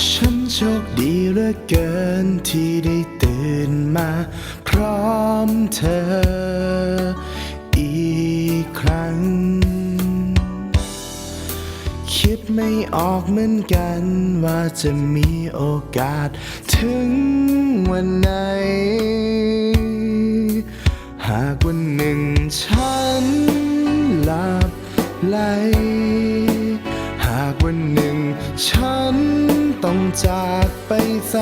ฉันโชคดีเหลือเกินที่ได้ตื่นมาพร้อมเธออีกครั้ง คิดไม่ออกเหมือนกันว่าจะมีโอกาสถึงวันไหน ต้องจากไปแส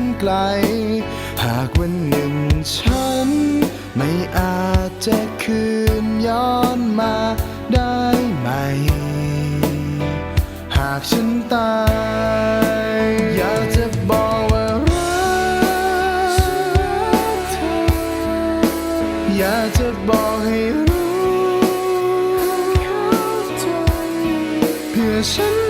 นไกล หากวันหนึ่งฉัน ไม่อาจจะคืนย้อนมาได้ไหม หากฉันตายอยากจะบอกว่ารักเธออยากจะบอกให้รู้เพื่อฉัน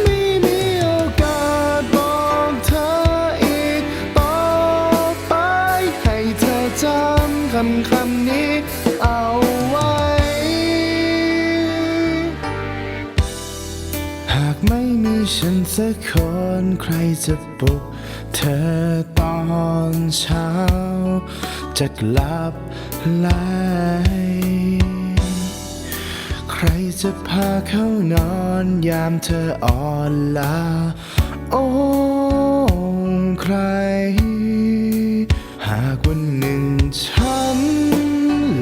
ากไม่มีฉันสักคนใครจะปลุกเธอตอนเช้า จะกลับไหลใครจะพาเข้านอนยามเธออ่อนล้าโอ้ใคร หากวันหนึ่งฉัน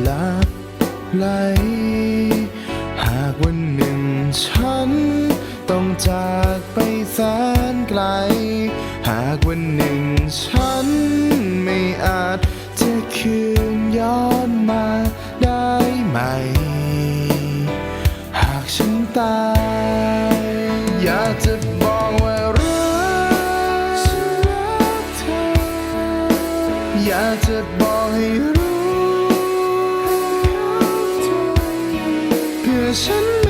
หลับไหล หากวันหนึ่งฉัน จากไปแสนไกล หากวันหนึ่งฉันไม่อาจจะคืนย้อนมาได้ไหม หากฉันตาย อยากจะบอกว่ารักเธอ อยากจะบอกให้รู้เพื่อฉัน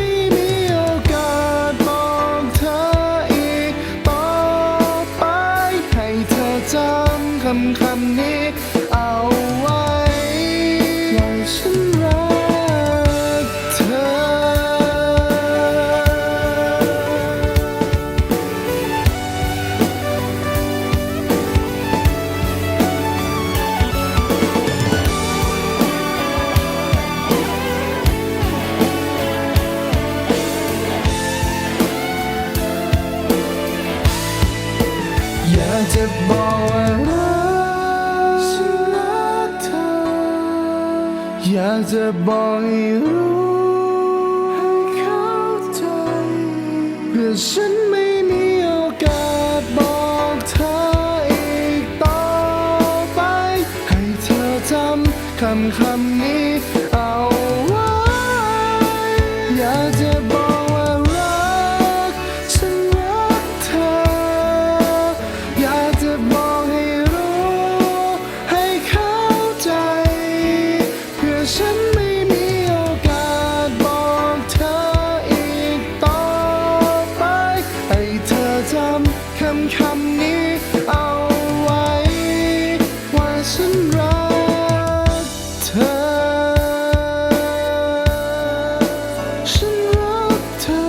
ำค อยากจะบอกให้รู้ให้เข้าใจเพื่อฉันไม่มีโอกาสบอกเธออีกต่อไป ให้เธอจำคำคำนี้เอาไว้อยาก จำคำคำนี้เอาไว้ ว่าฉันรักเธอ ฉันรักเธอ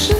ฉัน